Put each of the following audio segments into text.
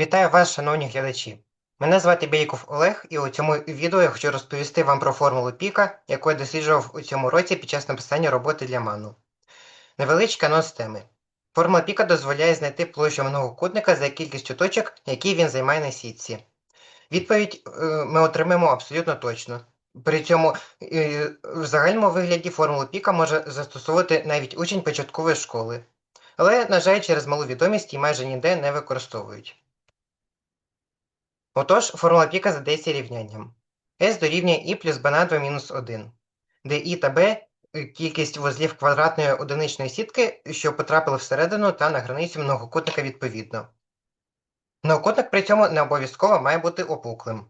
Вітаю вас, шановні глядачі! Мене звати Бєйков Олег, і у цьому відео я хочу розповісти вам про формулу піка, яку я досліджував у цьому році під час написання роботи для ману. Невеличкий анонс теми. Формула піка дозволяє знайти площу многокутника за кількістю точок, які він займає на сітці. Відповідь е, ми отримаємо абсолютно точно. При цьому е, в загальному вигляді формулу піка може застосовувати навіть учень початкової школи. Але, на жаль, через малу відомість її майже ніде не використовують. Отож, формула піка задається рівнянням. S дорівнює і плюс b на 2 мінус 1, де і та b – кількість вузлів квадратної одиничної сітки, що потрапили всередину та на границю многокутника відповідно. Многокутник при цьому не обов'язково має бути опуклим.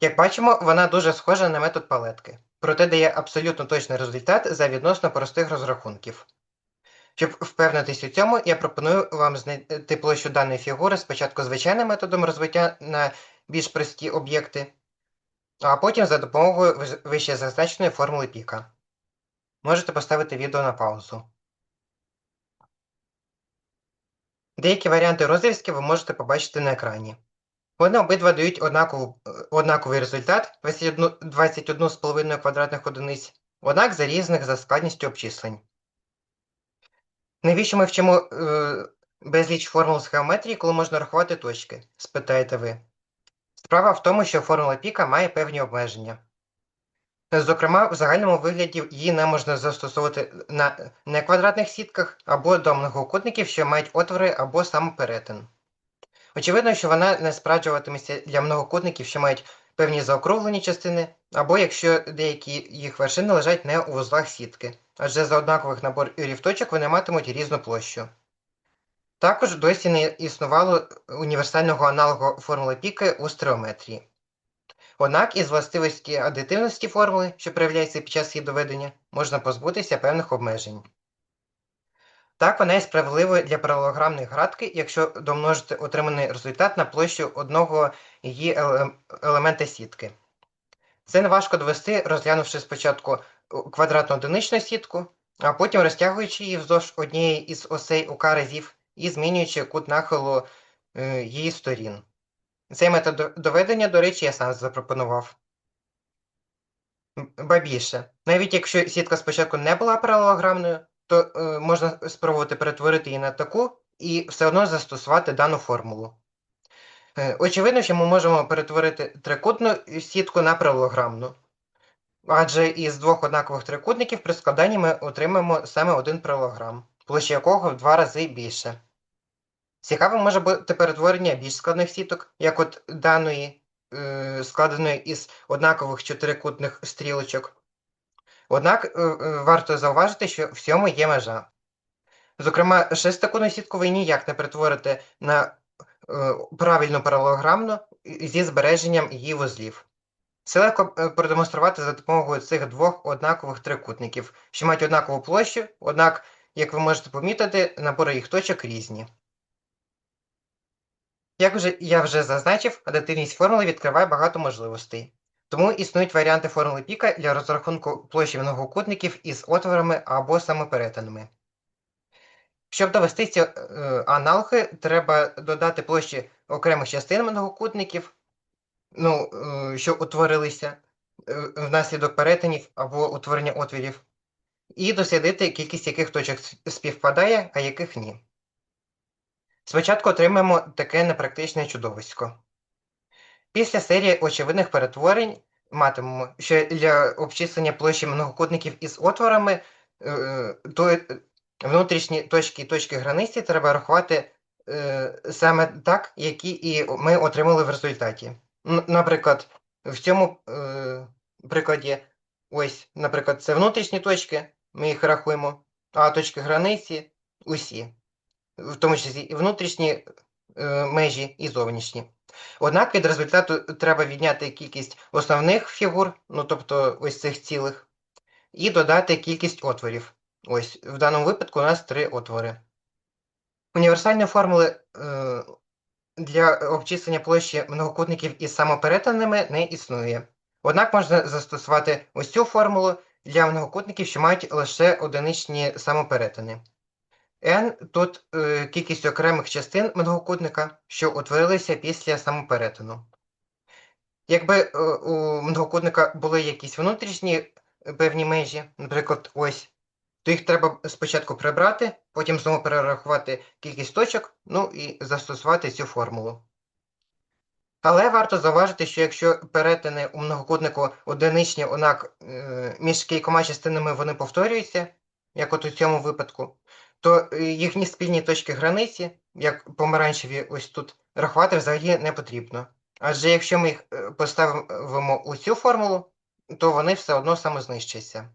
Як бачимо, вона дуже схожа на метод палетки, проте дає абсолютно точний результат за відносно простих розрахунків. Щоб впевнитись у цьому, я пропоную вам знайти площу даної фігури спочатку звичайним методом розвиття на більш прості об'єкти, а потім за допомогою вище зазначеної формули піка. Можете поставити відео на паузу. Деякі варіанти розв'язки ви можете побачити на екрані. Вони обидва дають однакову, однаковий результат 21,5 квадратних одиниць, однак за різних за складністю обчислень. Навіщо ми вчимо е, безліч формул з геометрії, коли можна рахувати точки? спитаєте ви. Справа в тому, що формула піка має певні обмеження. Зокрема, в загальному вигляді її не можна застосовувати на неквадратних сітках або до многокутників, що мають отвори або самоперетин. Очевидно, що вона не справджуватиметься для многокутників, що мають певні заокруглені частини, або якщо деякі їх вершини лежать не у вузлах сітки, адже за однакових наборів точок вони матимуть різну площу. Також досі не існувало універсального аналогу формули піки у стереометрії. Однак із властивості адитивності формули, що проявляється під час її доведення, можна позбутися певних обмежень. Так, вона є справедливою для паралелограмної градки, якщо домножити отриманий результат на площу одного її елемента сітки. Це не важко довести, розглянувши спочатку квадратну одиничну сітку, а потім розтягуючи її вздовж однієї із осей УК разів і змінюючи кут нахилу е, її сторін. Цей метод доведення, до речі, я сам запропонував. Ба більше, навіть якщо сітка спочатку не була паралелограмною, то е, можна спробувати перетворити її на таку і все одно застосувати дану формулу. Е, очевидно, що ми можемо перетворити трикутну сітку на паралелограмну. Адже із двох однакових трикутників при складанні ми отримаємо саме один паралелограм, площа якого в два рази більше. Цікавим може бути перетворення більш складних сіток, як от даної, е, складеної із однакових чотирикутних стрілочок. Однак е, е, варто зауважити, що в цьому є межа. Зокрема, шестикутну сітку ви ніяк не перетворите на правильну паралелограмну зі збереженням її вузлів. Це легко продемонструвати за допомогою цих двох однакових трикутників, що мають однакову площу, однак, як ви можете помітити, набори їх точок різні. Як вже я вже зазначив, адативність формули відкриває багато можливостей. Тому існують варіанти формули піка для розрахунку площі многокутників із отворами або самоперетинами. Щоб довести ці е, аналоги, треба додати площі окремих частин многокутників, ну, е, що утворилися е, внаслідок перетинів або утворення отворів, і дослідити кількість яких точок співпадає, а яких ні. Спочатку отримаємо таке непрактичне чудовисько. Після серії очевидних перетворень матимемо, що для обчислення площі многокутників із отворами е, то внутрішні точки і точки границі треба рахувати саме так, які і ми отримали в результаті. Наприклад, в цьому е, прикладі, ось, наприклад, це внутрішні точки, ми їх рахуємо, а точки границі усі, в тому числі і внутрішні межі і зовнішні. Однак від результату треба відняти кількість основних фігур, ну тобто ось цих цілих, і додати кількість отворів. Ось, в даному випадку у нас три отвори. Універсальні формули е, для обчислення площі многокутників із самоперетинами не існує. Однак можна застосувати ось цю формулу для многокутників, що мають лише одиничні самоперетини. n тут е, кількість окремих частин многокутника, що утворилися після самоперетину. Якби е, у многокутника були якісь внутрішні е, певні межі, наприклад, ось, то їх треба спочатку прибрати, потім знову перерахувати кількість точок, ну і застосувати цю формулу. Але варто зауважити, що якщо перетини у многокутнику одиничні, однак е, між кількома частинами вони повторюються, як от у цьому випадку, то е, їхні спільні точки границі, як помаранчеві ось тут, рахувати взагалі не потрібно. Адже якщо ми їх е, поставимо у цю формулу, то вони все одно самознищаться.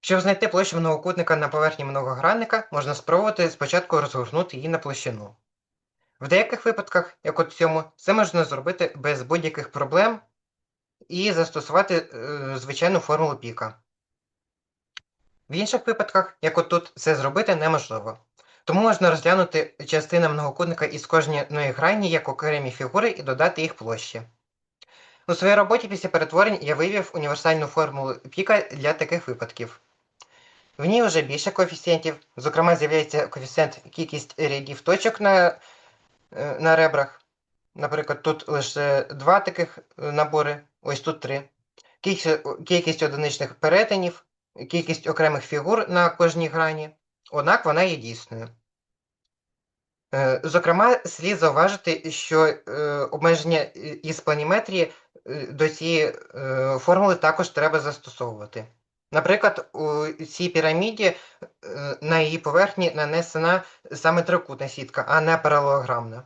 Щоб знайти площу многокутника на поверхні многогранника, можна спробувати спочатку розгорнути її на площину. В деяких випадках, як от цьому, це можна зробити без будь-яких проблем і застосувати е, звичайну формулу піка. В інших випадках, як от тут, це зробити неможливо. Тому можна розглянути частини многокутника із кожної грані як окремі фігури і додати їх площі. У своїй роботі після перетворень я вивів універсальну формулу піка для таких випадків. В ній вже більше коефіцієнтів, зокрема, з'являється коефіцієнт кількість рядів точок на, е, на ребрах. Наприклад, тут лише два таких е, набори, ось тут три. Кількість, кількість одиничних перетинів, кількість окремих фігур на кожній грані, однак вона є дійсною. Е, Зокрема, слід зауважити, що е, обмеження е, із планіметрії е, до цієї е, формули також треба застосовувати. Наприклад, у цій піраміді е, на її поверхні нанесена саме трикутна сітка, а не паралелограмна.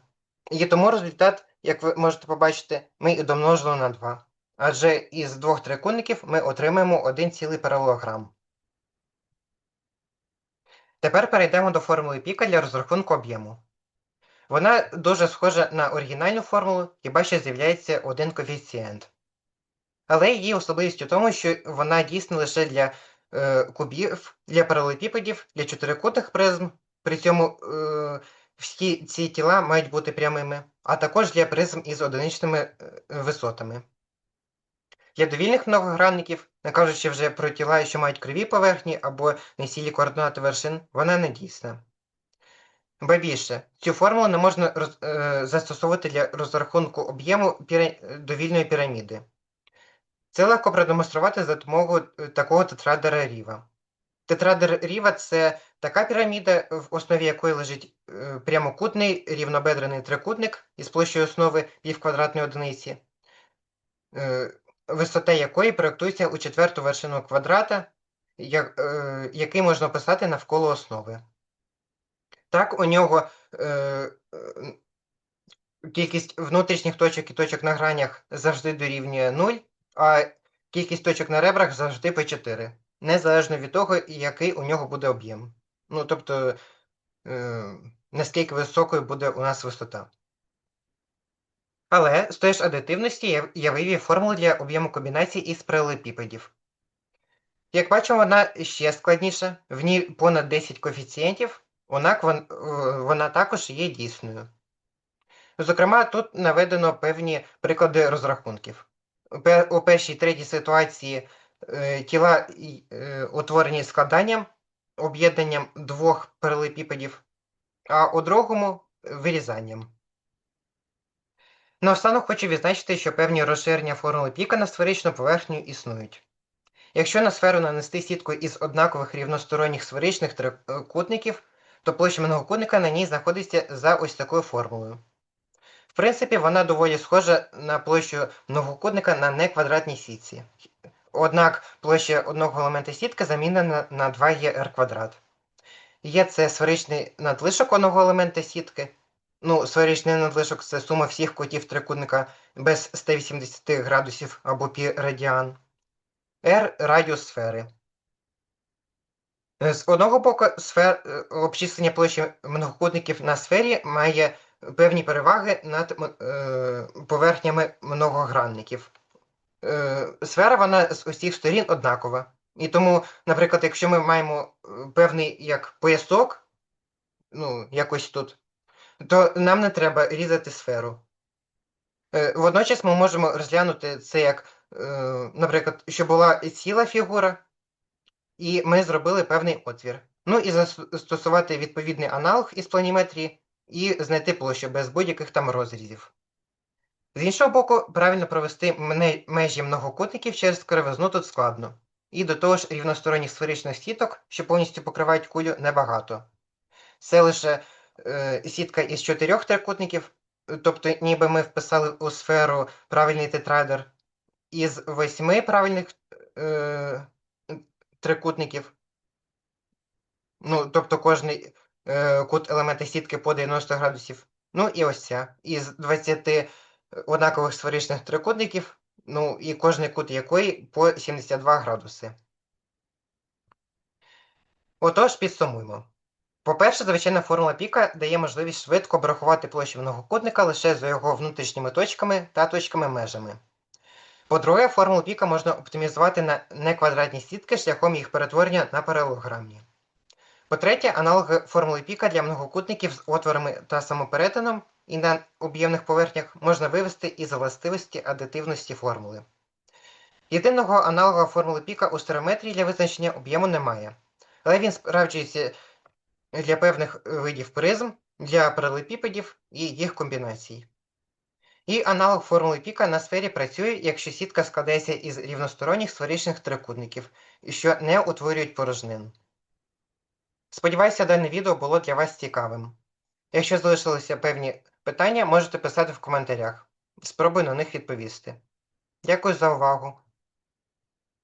І тому результат, як ви можете побачити, ми і домножили на 2. Адже із двох трикутників ми отримаємо один цілий паралелограм. Тепер перейдемо до формули піка для розрахунку об'єму. Вона дуже схожа на оригінальну формулу, хіба що з'являється один коефіцієнт. Але її особливість у тому, що вона дійсна лише для е, кубів, для паралелепіпедів, для чотирикутних призм. При цьому е, всі ці тіла мають бути прямими, а також для призм із одиничними е, висотами. Для довільних многогранників, не кажучи вже про тіла, що мають криві поверхні або нецілі координати вершин, вона не дійсна. Ба більше, цю формулу не можна роз, е, застосовувати для розрахунку об'єму піра... довільної піраміди. Це легко продемонструвати за допомогою е, такого тетрадера Ріва. Тетрадер Ріва це така піраміда, в основі якої лежить е, прямокутний рівнобедрений трикутник із площею основи півквадратної одиниці, е, висота якої проєктується у четверту вершину квадрата, який можна описати навколо основи. Так, у нього кількість внутрішніх точок і точок на гранях завжди дорівнює 0, а кількість точок на ребрах завжди по 4, незалежно від того, який у нього буде об'єм. Ну, тобто, е, наскільки високою буде у нас висота. Але з тої ж адитивності я, вивів формулу для об'єму комбінацій із паралелепіпедів. Як бачимо, вона ще складніша, в ній понад 10 коефіцієнтів, однак вон, е, вона також є дійсною. Зокрема, тут наведено певні приклади розрахунків. У першій третій ситуації е, тіла е, утворені складанням, об'єднанням двох паралелепіпедів, а у другому вирізанням. Наостанок хочу відзначити, що певні розширення формули піка на сферичну поверхню існують. Якщо на сферу нанести сітку із однакових рівносторонніх сферичних трикутників, то площа многокутника на ній знаходиться за ось такою формулою. В принципі, вона доволі схожа на площу многокутника на неквадратній сітці. Однак площа одного елемента сітки замінена на 2er квадрат. Є це сферичний надлишок одного елемента сітки. Ну, сферичний надлишок це сума всіх кутів трикутника без 180 градусів або пі радіан. R радіус сфери. З одного боку, сфер... е, обчислення площі многокутників на сфері має певні переваги над е, поверхнями многогранників. Е, Сфера вона з усіх сторін однакова. І тому, наприклад, якщо ми маємо е, певний як поясок, ну, якось тут, то нам не треба різати сферу. Е, Водночас ми можемо розглянути це як, е, наприклад, що була ціла фігура, і ми зробили певний отвір. Ну і застосувати відповідний аналог із планіметрії і знайти площу без будь-яких там розрізів. З іншого боку, правильно провести межі многокутників через кривизну тут складно. І до того ж рівносторонніх сферичних сіток, що повністю покривають кулю, небагато. Це лише е, сітка із чотирьох трикутників, тобто ніби ми вписали у сферу правильний тетрадер, із восьми правильних е, трикутників. Ну, тобто кожний кут елемента сітки по 90 градусів. Ну і ось ця. Із 20 однакових сферичних трикутників, ну і кожний кут якої по 72 градуси. Отож, підсумуємо. По-перше, звичайна формула піка дає можливість швидко обрахувати площу многокутника лише за його внутрішніми точками та точками-межами. По-друге, формулу піка можна оптимізувати на неквадратні сітки шляхом їх перетворення на паралелограмні. По-третє, аналоги формули піка для многокутників з отворами та самоперетином і на об'ємних поверхнях можна вивести із властивості адитивності формули. Єдиного аналога формули піка у стереометрії для визначення об'єму немає, але він справджується для певних видів призм, для паралепіпедів і їх комбінацій. І аналог формули піка на сфері працює, якщо сітка складається із рівносторонніх сферичних трикутників, що не утворюють порожнин. Сподіваюся, дане відео було для вас цікавим. Якщо залишилися певні питання, можете писати в коментарях. Спробую на них відповісти. Дякую за увагу!